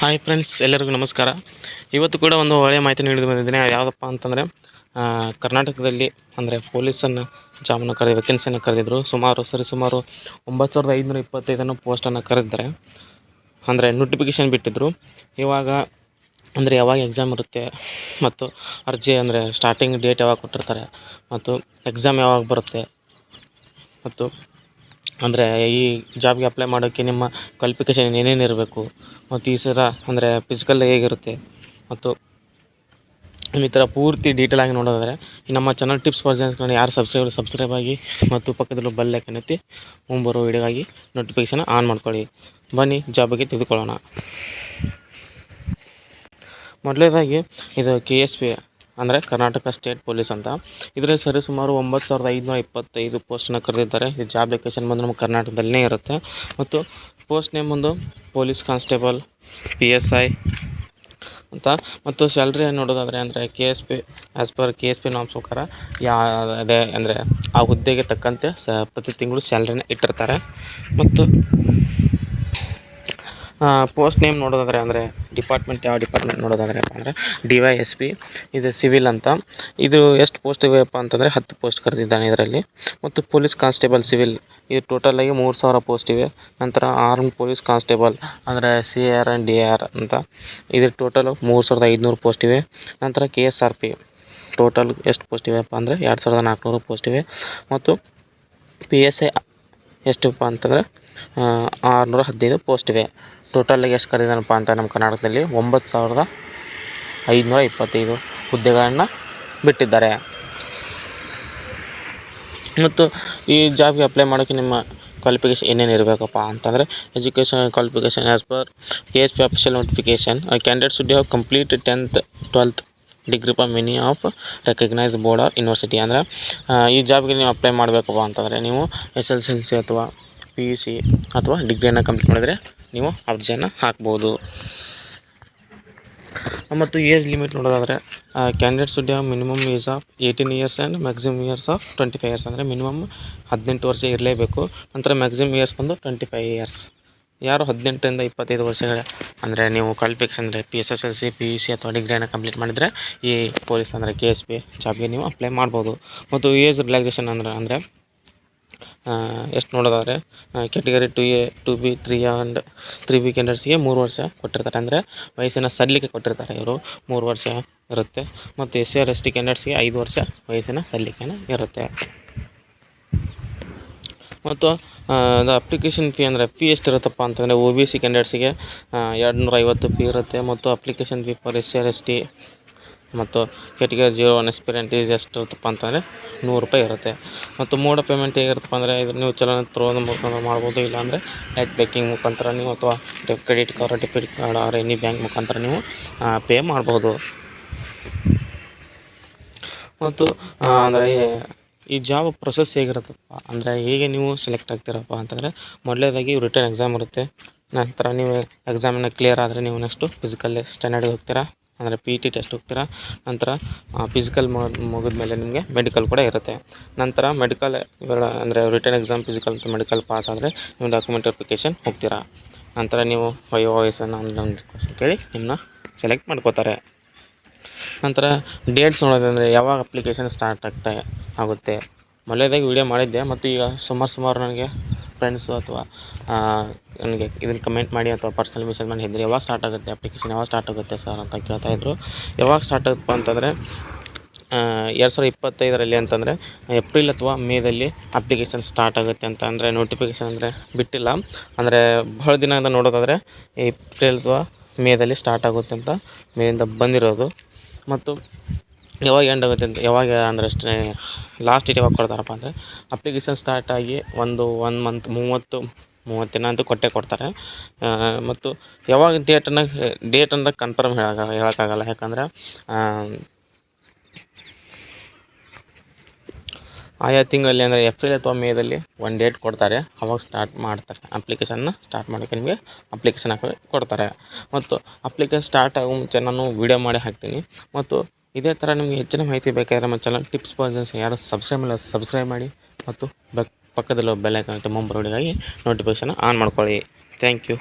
Hi friends ಎಲ್ಲರಿಗೂ ನಮಸ್ಕಾರ. ಇವತ್ತು ಕೂಡ ಒಂದು ಒಳ್ಳೆಯ ಮಾಹಿತಿ ನೀಡಿದ ಬಂದಿದ್ದೀನಿ. ಯಾವುದಪ್ಪ ಅಂತಂದರೆ ಕರ್ನಾಟಕದಲ್ಲಿ ಅಂದರೆ ಪೊಲೀಸನ್ನು ಜಾಬನ್ನು ಕರೆದ ವೆಕೆನ್ಸಿಯನ್ನು ಕರೆದಿದ್ರು. ಸುಮಾರು, ಸರಿ ಸುಮಾರು ಒಂಬತ್ತು ಸಾವಿರದ ಐದುನೂರ ಇಪ್ಪತ್ತೈದನ್ನು ಪೋಸ್ಟನ್ನು ಕರೆದಿದ್ದಾರೆ. ಅಂದರೆ ನೋಟಿಫಿಕೇಷನ್ ಬಿಟ್ಟಿದ್ದರು ಇವಾಗ ಅಂದರೆ ಯಾವಾಗ ಎಕ್ಸಾಮ್ ಇರುತ್ತೆ ಮತ್ತು ಅರ್ಜಿ ಅಂದರೆ ಸ್ಟಾರ್ಟಿಂಗ್ ಡೇಟ್ ಯಾವಾಗ ಕೊಟ್ಟಿರ್ತಾರೆ ಮತ್ತು ಎಕ್ಸಾಮ್ ಯಾವಾಗ ಬರುತ್ತೆ ಮತ್ತು ಅಂದರೆ ಈ ಜಾಬ್ಗೆ ಅಪ್ಲೈ ಮಾಡೋಕ್ಕೆ ನಿಮ್ಮ ಕ್ವಾಲಿಫಿಕೇಷನ್ ಏನೇನು ಇರಬೇಕು? ಮತ್ತು ಈ ಸರ ಅಂದರೆ ಫಿಸಿಕಲ್ ಹೇಗಿರುತ್ತೆ? ಮತ್ತು ಈ ಥರ ಪೂರ್ತಿ ಡೀಟೇಲ್ ಆಗಿ ನೋಡೋದಾದರೆ ನಮ್ಮ ಚಾನಲ್ ಟಿಪ್ಸ್ ಫಾರ್ ಜೆನ್ಸ್ಗಳನ್ನ ಯಾರು ಸಬ್ಸ್ಕ್ರೈಬ್ ಸಬ್ಸ್ಕ್ರೈಬ್ ಆಗಿ ಮತ್ತು ಪಕ್ಕದಲ್ಲೂ ಬೆಲ್ ಐಕನ್ ಎತ್ತಿ ಮುಂಬರೋ ವಿಡಿಯೋಗಾಗಿ ನೋಟಿಫಿಕೇಷನ್ ಆನ್ ಮಾಡ್ಕೊಳ್ಳಿ. ಬನ್ನಿ ಜಾಬ್ ಬಗ್ಗೆ ತಿಳಿದುಕೊಳ್ಳೋಣ. ಮೊದಲನೇದಾಗಿ, ಇದು ಕೆ ಎಸ್ ಪಿ ಅಂದರೆ ಕರ್ನಾಟಕ ಸ್ಟೇಟ್ ಪೊಲೀಸ್ ಅಂತ. ಇದರಲ್ಲಿ ಸರಿ ಸುಮಾರು ಒಂಬತ್ತು ಸಾವಿರದ ಐದುನೂರ ಇಪ್ಪತ್ತೈದು ಪೋಸ್ಟನ್ನು ಕರೆದಿದ್ದಾರೆ. ಇದು ಜಾಬ್ ಲೊಕೇಶನ್ ಬಂದು ನಮ್ಮ ಕರ್ನಾಟಕದಲ್ಲೇ ಇರುತ್ತೆ. ಮತ್ತು ಪೋಸ್ಟ್ ನೇಮ್ ಒಂದು police constable P S I ಅಂತ. ಮತ್ತು ಸ್ಯಾಲ್ರಿ ನೋಡೋದಾದರೆ ಅಂದರೆ K S P as per K S P norms ಪ್ರಕಾರ ಯಾ ಅದೇ ಅಂದರೆ ಆ ಹುದ್ದೆಗೆ ತಕ್ಕಂತೆ ಸ ಪ್ರತಿ ತಿಂಗಳು ಸ್ಯಾಲ್ರಿನ ಇಟ್ಟಿರ್ತಾರೆ. ಮತ್ತು ಪೋಸ್ಟ್ ನೇಮ್ ನೋಡೋದಾದರೆ ಅಂದರೆ ಡಿಪಾರ್ಟ್ಮೆಂಟ್ ಯಾವ ಡಿಪಾರ್ಟ್ಮೆಂಟ್ ನೋಡೋದಾದ್ರೆ ಅಂದರೆ ಡಿ ವೈ ಎಸ್ ಪಿ ಇದು ಸಿವಿಲ್ ಅಂತ. ಇದು ಎಷ್ಟು ಪೋಸ್ಟ್ ಇವೆಯಪ್ಪ ಅಂತಂದರೆ ಹತ್ತು ಪೋಸ್ಟ್ ಕರೆದಿದ್ದಾನೆ ಇದರಲ್ಲಿ. ಮತ್ತು ಪೊಲೀಸ್ ಕಾನ್ಸ್ಟೇಬಲ್ ಸಿವಿಲ್ ಇದು ಟೋಟಲಾಗಿ ಮೂರು ಸಾವಿರ ಪೋಸ್ಟ್ ಇವೆ. ನಂತರ ಆರ್ಮ್ ಪೊಲೀಸ್ ಕಾನ್ಸ್ಟೇಬಲ್ ಅಂದರೆ C R and D R ಅಂತ. ಇದ್ರ ಟೋಟಲು ಮೂರು ಸಾವಿರದ ಐದುನೂರು ಪೋಸ್ಟ್ ಇವೆ. ನಂತರ K S R P total ಎಷ್ಟು ಪೋಸ್ಟ್ ಇವೆಯಪ್ಪ ಅಂದರೆ ಎರಡು ಸಾವಿರದ ನಾಲ್ಕುನೂರು ಪೋಸ್ಟ್ ಇವೆ. ಮತ್ತು ಪಿ ಎಸ್ ಐ ಎಷ್ಟಪ್ಪ ಅಂತಂದರೆ ಆರುನೂರ ಹದಿನೈದು ಪೋಸ್ಟ್ ಇವೆ. ಟೋಟಲಾಗಿ ಎಷ್ಟು ಕರೆದಿದ್ದಾನಪ್ಪ ಅಂತ ನಮ್ಮ ಕರ್ನಾಟಕದಲ್ಲಿ ಒಂಬತ್ತು ಸಾವಿರದ ಐದುನೂರ ಇಪ್ಪತ್ತೈದು ಹುದ್ದೆಗಳನ್ನು ಬಿಟ್ಟಿದ್ದಾರೆ. ಮತ್ತು ಈ ಜಾಬ್ಗೆ ಅಪ್ಲೈ ಮಾಡೋಕ್ಕೆ ನಿಮ್ಮ ಕ್ವಾಲಿಫಿಕೇಷನ್ ಏನೇನು ಇರಬೇಕಪ್ಪ ಅಂತಂದರೆ education qualification as per K S P official notification candidate should have complete tenth twelfth degree ಪಾ many of recognise board or university ಅಂದರೆ ಈ ಜಾಬ್ಗೆ ನೀವು ಅಪ್ಲೈ ಮಾಡಬೇಕಪ್ಪ ಅಂತಂದರೆ ನೀವು S L C L C ಅಥವಾ ಪಿ ಯು ಸಿ ಅಥವಾ ಡಿಗ್ರಿಯನ್ನು ಕಂಪ್ಲೀಟ್ ಮಾಡಿದರೆ ನೀವು ಅರ್ಜಿಯನ್ನು ಹಾಕ್ಬೋದು. ಮತ್ತು ಏಜ್ ಲಿಮಿಟ್ ನೋಡೋದಾದರೆ candidates have minimum age of eighteen years and maximum years of twenty five years ಅಂದರೆ ಮಿನಿಮಮ್ ಹದಿನೆಂಟು ವರ್ಷ ಇರಲೇಬೇಕು. ನಂತರ ಮ್ಯಾಕ್ಸಿಮಮ್ ಇಯರ್ಸ್ ಬಂದು ಟ್ವೆಂಟಿ ಫೈವ್ ಇಯರ್ಸ್ ಯಾರು ಹದಿನೆಂಟರಿಂದ ಇಪ್ಪತ್ತೈದು ವರ್ಷಗಳ, ಅಂದರೆ ನೀವು ಕ್ವಾಲಿಫಿಕೇಷನ್ ಅಂದರೆ P S S L C P U C ಅಥವಾ ಡಿಗ್ರಿಯನ್ನು ಕಂಪ್ಲೀಟ್ ಮಾಡಿದರೆ ಈ ಪೊಲೀಸ್ ಅಂದರೆ ಕೆ ಎಸ್ ಪಿ ಜಾಬ್ಗೆ ನೀವು ಅಪ್ಲೈ ಮಾಡ್ಬೋದು. ಮತ್ತು ಏಜ್ ರಿಲ್ಯಾಕ್ಸೇಷನ್ ಅಂದ್ರೆ, ಅಂದರೆ ಎಷ್ಟು ನೋಡೋದಾದರೆ category two A two B three and three B ಕ್ಯಾಂಡಿಡೇಟ್ಸ್ಗೆ ಮೂರು ವರ್ಷ ಕೊಟ್ಟಿರ್ತಾರೆ. ಅಂದರೆ ವಯಸ್ಸಿನ ಸಡಿಲಿಕೆ ಕೊಟ್ಟಿರ್ತಾರೆ ಇವರು. ಮೂರು ವರ್ಷ ಇರುತ್ತೆ. ಮತ್ತು S C R S T ಕ್ಯಾಂಡಿಡೇಟ್ಸ್ಗೆ ಐದು ವರ್ಷ ವಯಸ್ಸಿನ ಸಲ್ಲಿಕೆನ ಇರುತ್ತೆ. ಮತ್ತು ಅದು ಅಪ್ಲಿಕೇಶನ್ ಫೀ ಅಂದರೆ ಫೀ ಎಷ್ಟಿರುತ್ತಪ್ಪ ಅಂತಂದರೆ ಒ ಬಿ ಸಿ ಕ್ಯಾಂಡಿಡೇಟ್ಸಿಗೆ ಎರಡು ನೂರ ಐವತ್ತು ಫೀ ಇರುತ್ತೆ ಮತ್ತು application fee for S C R S T ಮತ್ತು ಕೆಟಗರಿ ಜೀರೋ ಒನ್ ಈಸ್ ಎಷ್ಟು ಇರುತ್ತಪ್ಪ ಅಂತಂದರೆ ನೂರು ರೂಪಾಯಿ ಇರುತ್ತೆ. ಮತ್ತು ಮೋಡ್ ಪೇಮೆಂಟ್ ಹೇಗಿರುತ್ತಪ್ಪ ಅಂದರೆ ಇದು ನೀವು ಚಲನ ತ್ರೋದ ಮುಖಾಂತರ ಮಾಡ್ಬೋದು, ಇಲ್ಲಾಂದರೆ ನೆಟ್ ಬ್ಯಾಂಕಿಂಗ್ ಮುಖಾಂತರ ನೀವು ಅಥವಾ credit card debit card or any bank ಮುಖಾಂತರ ನೀವು ಪೇ ಮಾಡ್ಬೋದು. ಮತ್ತು ಅಂದರೆ ಈ ಜಾಬ್ ಪ್ರೊಸೆಸ್ ಹೇಗಿರುತ್ತಪ್ಪ? ಅಂದರೆ ಹೇಗೆ ನೀವು ಸೆಲೆಕ್ಟ್ ಆಗ್ತೀರಪ್ಪ ಅಂತಂದರೆ ಮೊದಲನೇದಾಗಿ ರಿಟರ್ನ್ ಎಕ್ಸಾಮ್ ಇರುತ್ತೆ. ನಂತರ ನೀವು ಎಕ್ಸಾಮನ್ನು ಕ್ಲಿಯರ್ ಆದರೆ ನೀವು ನೆಕ್ಸ್ಟು ಫಿಸಿಕಲ್ ಸ್ಟ್ಯಾಂಡರ್ಡ್ಗೆ ಹೋಗ್ತೀರಾ? ಅಂದರೆ ಪಿ ಟಿ ಟೆಸ್ಟ್ ಹೋಗ್ತೀರಾ? ನಂತರ ಫಿಸಿಕಲ್ ಮುಗಿದ ಮೇಲೆ ನಿಮಗೆ ಮೆಡಿಕಲ್ ಕೂಡ ಇರುತ್ತೆ. ನಂತರ ಮೆಡಿಕಲ್ ಇವೆರಡು ಅಂದರೆ ರಿಟರ್ನ್ ಎಕ್ಸಾಮ್ ಫಿಸಿಕಲ್ ಮತ್ತು ಮೆಡಿಕಲ್ ಪಾಸ್ ಆದರೆ ನೀವು ಡಾಕ್ಯುಮೆಂಟ್ ವೆರಿಫಿಕೇಷನ್ ಹೋಗ್ತೀರಾ? ನಂತರ ನೀವು ವಯೋ ವಯಸ್ಸನ್ನು ಒಂದು ಕ್ವಶನ್ ಕೇಳಿ ನಿಮ್ಮನ್ನ ಸೆಲೆಕ್ಟ್ ಮಾಡ್ಕೋತಾರೆ. ನಂತರ ಡೇಟ್ಸ್ ನೋಡೋದಂದರೆ ಯಾವಾಗ ಅಪ್ಲಿಕೇಶನ್ ಸ್ಟಾರ್ಟ್ ಆಗ್ತಾ ಆಗುತ್ತೆ. ಮೊದಲನೇದಾಗಿ ವಿಡಿಯೋ ಮಾಡಿದ್ದೆ, ಮತ್ತು ಈಗ ಸುಮಾರು ಸುಮಾರು ನನಗೆ ಫ್ರೆಂಡ್ಸು ಅಥವಾ ನನಗೆ ಇದನ್ನು ಕಮೆಂಟ್ ಮಾಡಿ ಅಥವಾ ಪರ್ಸನಲ್ ಮೆಸೇಜ್ ಮಾಡಿ ಹೇಳಿದ್ರು ಯಾವಾಗ ಸ್ಟಾರ್ಟ್ ಆಗುತ್ತೆ ಅಪ್ಲಿಕೇಶನ್ ಯಾವಾಗ ಸ್ಟಾರ್ಟ್ ಆಗುತ್ತೆ ಸರ್ ಅಂತ ಕೇಳ್ತಾ ಇದ್ದರು ಯಾವಾಗ ಸ್ಟಾರ್ಟ್ ಆಗುತ್ತಪ್ಪ ಅಂತಂದರೆ ಎರಡು ಸಾವಿರದ ಇಪ್ಪತ್ತೈದರಲ್ಲಿ ಅಂತಂದರೆ, ಏಪ್ರಿಲ್ ಅಥವಾ ಮೇದಲ್ಲಿ ಅಪ್ಲಿಕೇಶನ್ ಸ್ಟಾರ್ಟ್ ಆಗುತ್ತೆ ಅಂತ ಅಂದರೆ ನೋಟಿಫಿಕೇಶನ್ ಅಂದರೆ ಬಿಟ್ಟಿಲ್ಲ. ಅಂದರೆ ಬಹಳ ದಿನದಿಂದ ನೋಡೋದಾದರೆ ಏಪ್ರಿಲ್ ಅಥವಾ ಮೇದಲ್ಲಿ ಸ್ಟಾರ್ಟ್ ಆಗುತ್ತೆ ಅಂತ ಮೇಲಿಂದ ಬಂದಿರೋದು. ಮತ್ತು ಯಾವಾಗ ಎಂಡ್ ಆಗುತ್ತೆ ಅಂತ ಯಾವಾಗ ಅಂದರೆ ಅಷ್ಟೇ ಲಾಸ್ಟ್ ಡೇಟ್ ಯಾವಾಗ ಕೊಡ್ತಾರಪ್ಪ ಅಂದರೆ ಅಪ್ಲಿಕೇಶನ್ ಸ್ಟಾರ್ಟ್ ಆಗಿ ಒಂದು ಒನ್ ಮಂತ್ ಮೂವತ್ತು ಮೂವತ್ತು ದಿನ ಅಂತೂ ಕೊಟ್ಟೇ ಕೊಡ್ತಾರೆ. ಮತ್ತು ಯಾವಾಗ ಡೇಟನ್ನು ಡೇಟ್ ಅಂತ ಕನ್ಫರ್ಮ್ ಹೇಳೋಕ್ಕಾಗಲ್ಲ ಹೇಳೋಕ್ಕಾಗಲ್ಲ. ಯಾಕಂದರೆ ಆಯಾ ತಿಂಗಳಲ್ಲಿ ಅಂದರೆ ಏಪ್ರಿಲ್ ಅಥವಾ ಮೇದಲ್ಲಿ ಒಂದು ಡೇಟ್ ಕೊಡ್ತಾರೆ. ಅವಾಗ ಸ್ಟಾರ್ಟ್ ಮಾಡ್ತಾರೆ. ಅಪ್ಲಿಕೇಶನ್ನ ಸ್ಟಾರ್ಟ್ ಮಾಡೋಕ್ಕೆ ನಿಮಗೆ ಅಪ್ಲಿಕೇಶನ್ ಹಾಕಿ ಕೊಡ್ತಾರೆ. ಮತ್ತು ಅಪ್ಲಿಕೇಶನ್ ಸ್ಟಾರ್ಟ್ ಆಗೋ ಮುಂಚೆ ನಾನು ವೀಡಿಯೋ ಮಾಡಿ ಹಾಕ್ತೀನಿ. ಮತ್ತು ಇದೇ ಥರ ನಿಮಗೆ ಹೆಚ್ಚಿನ ಮಾಹಿತಿ ಬೇಕಾದರೆ ನಮ್ಮ ಚಾನಲ್ ಟಿಪ್ಸ್ ಪರ್ಸನ್ಸ್ ಯಾರು ಸಬ್ಸ್ಕ್ರೈಬ್ ಮಾಡಿ ಸಬ್ಸ್ಕ್ರೈಬ್ ಮಾಡಿ. ಮತ್ತು ಬೆಕ್ ಪಕ್ಕದಲ್ಲಿರೋ ಬೆಲ್ ಐಕಾನ್ ಅಂತ ಮುಂಬರೋಡಿಗಾಗಿ ನೋಟಿಫಿಕೇಷನ್ ಆನ್ ಮಾಡ್ಕೊಳ್ಳಿ. Thank you